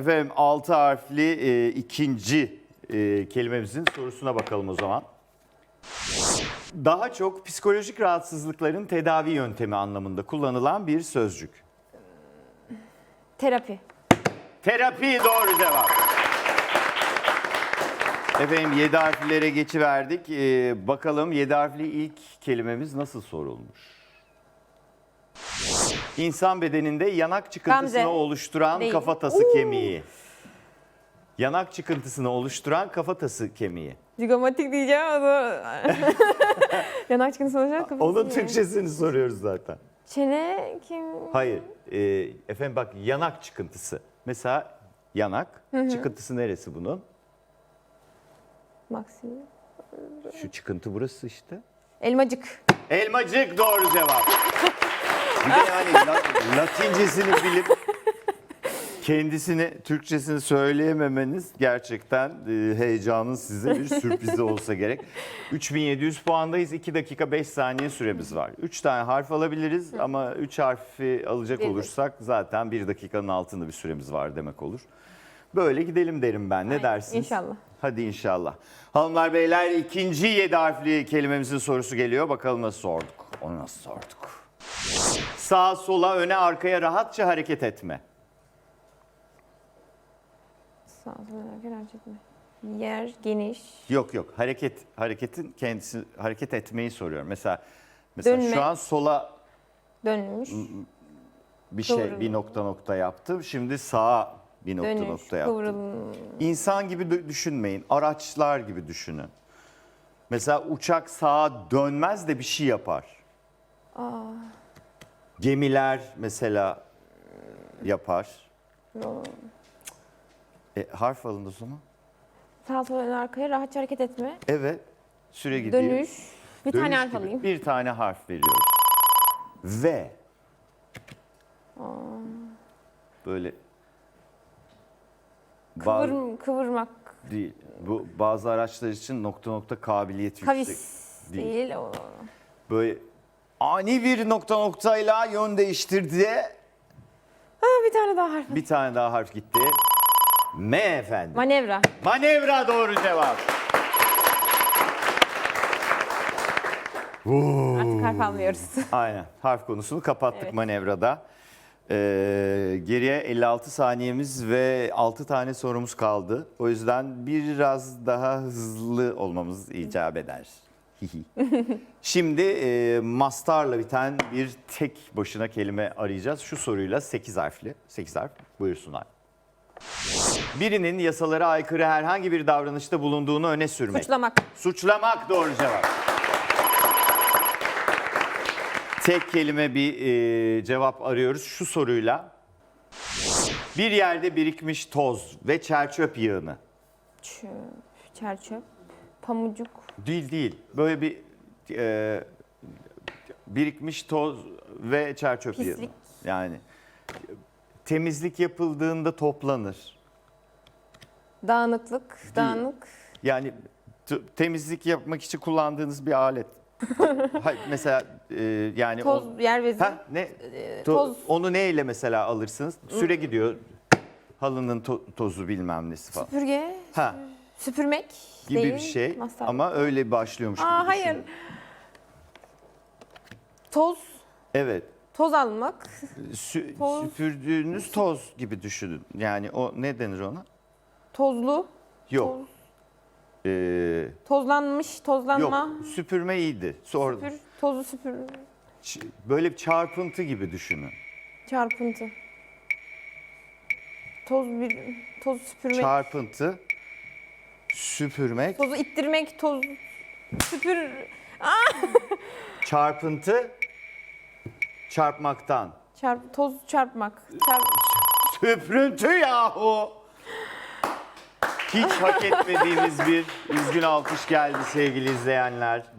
Efendim 6 harfli e, ikinci e, kelimemizin sorusuna bakalım o zaman. Daha çok psikolojik rahatsızlıkların tedavi yöntemi anlamında kullanılan bir sözcük. Terapi. Terapi doğru cevap. Efendim 7 harflere geçiverdik. Ee, bakalım 7 harfli ilk kelimemiz nasıl sorulmuş? İnsan bedeninde yanak çıkıntısını Gamze. oluşturan Değil. kafatası kemiği. Yanak çıkıntısını oluşturan kafatası kemiği. Zigomatik diyeceğim ama. Yanak çıkıntısı olacak. kafası Onun. Türkçesini soruyoruz zaten. Çene kim? Hayır. e, efendim bak yanak çıkıntısı. Mesela yanak çıkıntısı neresi bunun? Maksim. Şu çıkıntı burası işte. Elmacık. Elmacık doğru cevap. Bir de yani la- latincesini bilip kendisini Türkçesini söyleyememeniz gerçekten e, heyecanın size bir sürprizi olsa gerek. 3700 puandayız. 2 dakika 5 saniye süremiz var. 3 tane harf alabiliriz ama 3 harfi alacak olursak zaten 1 dakikanın altında bir süremiz var demek olur. Böyle gidelim derim ben. Ne dersiniz? inşallah. Hadi inşallah. Hanımlar beyler ikinci 7 harfli kelimemizin sorusu geliyor. Bakalım nasıl sorduk? Onu nasıl sorduk? Sağa sola öne arkaya rahatça hareket etme. Sağ sola hareket etme. Yer geniş. Yok yok hareket hareketin kendisi hareket etmeyi soruyorum. Mesela mesela Dönme. şu an sola Dönmüş. bir şey Kıvrılma. bir nokta nokta yaptım. Şimdi sağa bir nokta Dönüş. nokta yaptım. Kıvrılma. İnsan gibi dü- düşünmeyin. Araçlar gibi düşünün. Mesela uçak sağa dönmez de bir şey yapar. Gemiler mesela yapar. E, harf alın o zaman. Sağ sola ön arkaya rahatça hareket etme. Evet. Süre gidiyor. Dönüş. Bir Dönüş tane harf gibi. alayım. Bir tane harf veriyoruz. V. Böyle bazı Kıvır, kıvırmak. değil. Bu bazı araçlar için nokta nokta kabiliyet yüksek. Kavis. Değil. Değil. o. Böyle ani bir nokta noktayla yön değiştirdi. Ha, bir tane daha harf. Bir tane daha harf gitti. M efendim. Manevra. Manevra doğru cevap. Artık harf almıyoruz. Aynen. Harf konusunu kapattık Evet. manevrada. Ee, geriye 56 saniyemiz ve 6 tane sorumuz kaldı. O yüzden biraz daha hızlı olmamız icap eder. Şimdi e, mastarla biten bir tek başına kelime arayacağız. Şu soruyla 8 harfli. 8 harf. Buyursunlar. Birinin yasalara aykırı herhangi bir davranışta bulunduğunu öne sürmek. Suçlamak. Suçlamak doğru cevap. Tek kelime bir e, cevap arıyoruz şu soruyla. Bir yerde birikmiş toz ve çerçöp yığını. Çöp. Çerçöp. Pamucuk. Değil değil. Böyle bir e, birikmiş toz ve çerçöp yığını. Pislik. Yani temizlik yapıldığında toplanır. Dağınıklık. Dağınık. Yani t- temizlik yapmak için kullandığınız bir alet. Hayır, mesela e, yani o- Toz. Yer bezi. Ha ne? To- toz. Onu neyle mesela alırsınız? Süre gidiyor. Halının to- tozu bilmem nesi falan. Süpürge. Ha Süpürmek. gibi değil. bir şey Mastar. ama öyle başlıyormuş gibi Aa, hayır. düşünün. Toz. Evet. Toz almak. Sü- Toz. Süpürdüğünüz toz gibi düşünün. Yani o ne denir ona? Tozlu. Yok. Toz. Ee, Tozlanmış. yok. Tozlanma. Süpürme iyiydi. Sonra Süpür. Tozu süpür. ç- böyle bir çarpıntı gibi düşünün. Çarpıntı. Toz bir toz süpürmek. Çarpıntı, süpürmek, Tozu ittirmek, toz süpür. çarpıntı, çarpmaktan. Çarp, toz çarpmak. Çarp, Süprüntü yahu. Hiç hak etmediğimiz bir üzgün alkış geldi sevgili izleyenler.